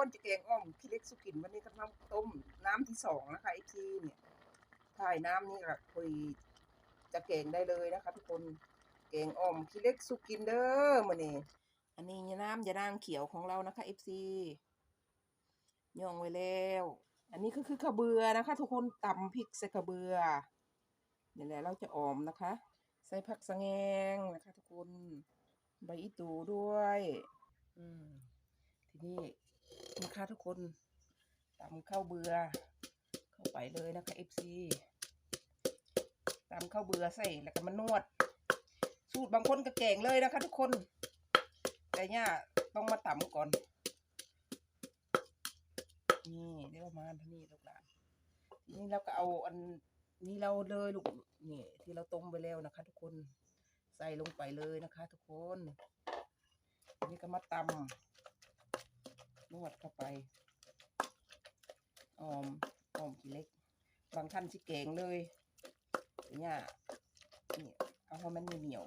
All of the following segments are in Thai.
้นจะแกงอ้อมขี้เล็กสุกินวันนี้ก็น้ำต้มน้ำที่สองนะคะไอทีเนี่ยถ่ายน้ำนี่ก็คุยจะแกงได้เลยนะคะทุกคนแกงอ้อมขี้เล็กสุกินเด้อมื้อนี้อันนี้น้ำยานางเขียวของเรานะคะเอฟซีย่องไว้แล้ว อันนี้ก็คือข้าเบือนะคะ ทุกคนตำพริกใส่ข้าเบือนี่แหละเราจะออมนะคะ ใส่ผักสะแงงนะคะ ทุกคนใบอีตูด้วย อืมทีนี้ นะคะทุกคนตำข้าวเบือ เข้าไปเลยนะคะ FC ตำข้าวเบือใส่แล้วก็มานวด สูตรบางคนก็แกงเลยนะคะ ทุกคน แต่เนี่ยต้องมาตำก่อน นี่ได้ประมาท่านี้ลูกหลานนี้เราก็เอาอันนี้เราเลยลูกนี่ที่เราต้มไปแล้วนะคะ ทุกคนใส่ลงไปเลยนะคะ ทุกคนนี้ก็มาตำ นวดเข้าไปออมออมกี่เล็ก บางท่านสิเก่งเลยเนี่ยนี่เอาให้มันเหนียว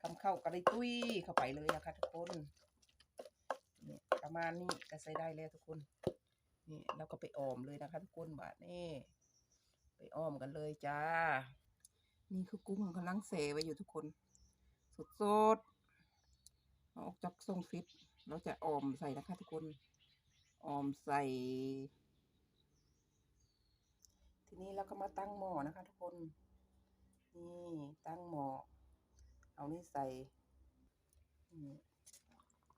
คำเข้าก็ได้ตุ้ยเข้าไปเลยนะคะทุกคนนี่ประมาณนี้ก็ใส่ได้แล้วทุกคนนี่เราก็ไปออมเลยนะคะทุกคนบาทนี่ไปออมกันเลยจ้า นี่คือกุ้งกำลังเสไว้อยู่ทุกคนสดๆออกจากทรงฟิต เราจะออมใส่นะคะทุกคนออมใส่ ทีนี้เราก็มาตั้งหม้อนะคะทุกคน นี่ตั้งหม้อเอานี่ใส่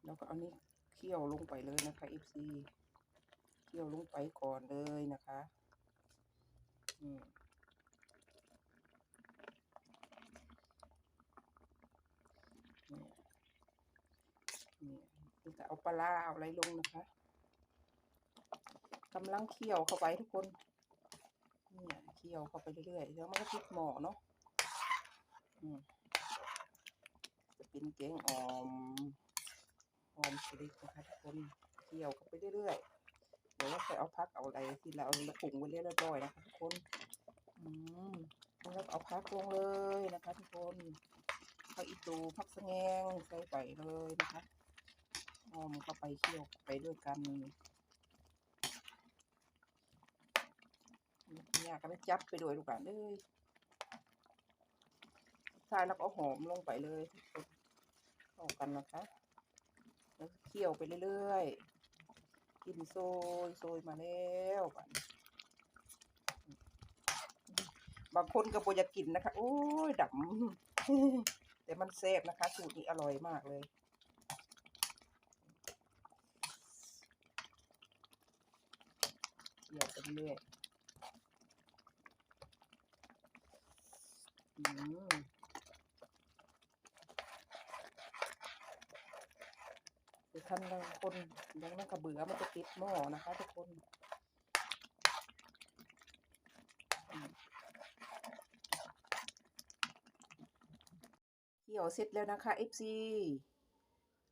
แล้วก็เอานี่เคี่ยวลงไปเลยนะคะ FC เคี่ยวลงไปก่อนเลยนะคะอืมนี่ นี่ก็เอาปลาร้าเอาอะไรลงนะคะกำลังเคี่ยวเข้าไปทุกคนเนี่ยเคี่ยวเข้าไปเรื่อยๆแล้วมันก็ติดหมอเนาะจะเป็นแกงอ่อมหอมสลิดนะคะทุกคนเคี่ยวเข้าไปเรื่อยๆเดี๋ยวเราใส่เอาพักเอาอะไรที่เราเราปรุงไว้เรียบร้อยนะคะทุกคนอืมแล้วก็เอาพักลงเลยนะคะทุกคนผักอีตูผักสแงงใส่ไปเลยนะคะ อ้อมเข้าไปเคี่ยวไปด้วยกันเนี่ยก็ได้จับไปด้วยลูกหลานเลยใช่แล้วก็เอาหอมลงไปเลยเข้ากันนะคะ แล้วเคี่ยวไปเรื่อยๆ กินโซยโซยมาแล้วบันบางคนก็บ่อยกกินนะคะ โอ้ยดำแต่มันแซ่บนะคะ สูตรนี้อร่อยมากเลย เคี่ยวไปเรื่อยอืมท่านบางคนยังนั่งกระเบือมันจะติดหม้อนะคะทุกคนเคี่ยวเสร็จแล้วนะคะ FC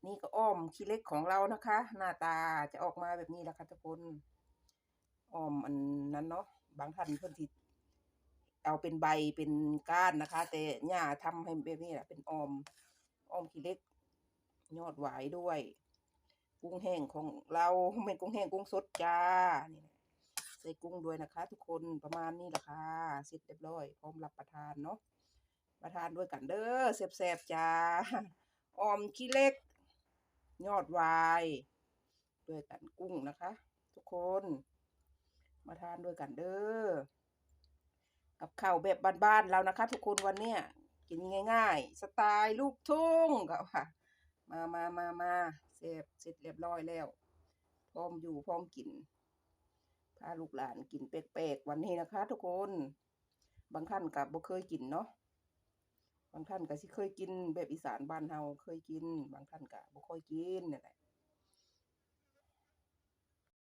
นี่ก็อ้อมขี้เล็กของเรานะคะ หน้าตาจะออกมาแบบนี้แหละค่ะทุกคน อ้อมอันนั้นเนาะบางท่านเพิ่นสิเอาเป็นใบเป็นก้านนะคะ แต่ย่าทำให้แบบนี้แหละเป็นออมอ้อมขี้เล็ก ยอดหวายด้วย กุ้งแห้งของเราไม่กุ้งแห้งกุ้งสดจ้านี่ใส่กุ้งด้วยนะคะ ทุกคนประมาณนี้แหละค่ะเสร็จเรียบร้อย พร้อมรับประทานเนาะประทานด้วยกันเด้อแซบๆจ้าออมขี้เล็ก ยอดวาย ด้วยกันกุ้งนะคะ ทุกคน มาทานด้วยกันเด้อ กับข้าวแบบบ้านๆเรานะคะ ทุกคนวันเนี้ยกินง่ายๆ สไตล์ลูกทุ่งก็ค่ะ มามามามาเสร็จเสร็จเรียบร้อยแล้ว พร้อมอยู่พร้อมกิน พาลูกหลานกินแปลกๆวันนี้นะคะ ทุกคน บางท่านกับบ่เคยกินเนาะ บางท่านก็สิเคยกินแบบอีสานบ้านเฮาเคยกิน บางท่านก็บ่ค่อยกินนั่นแหละ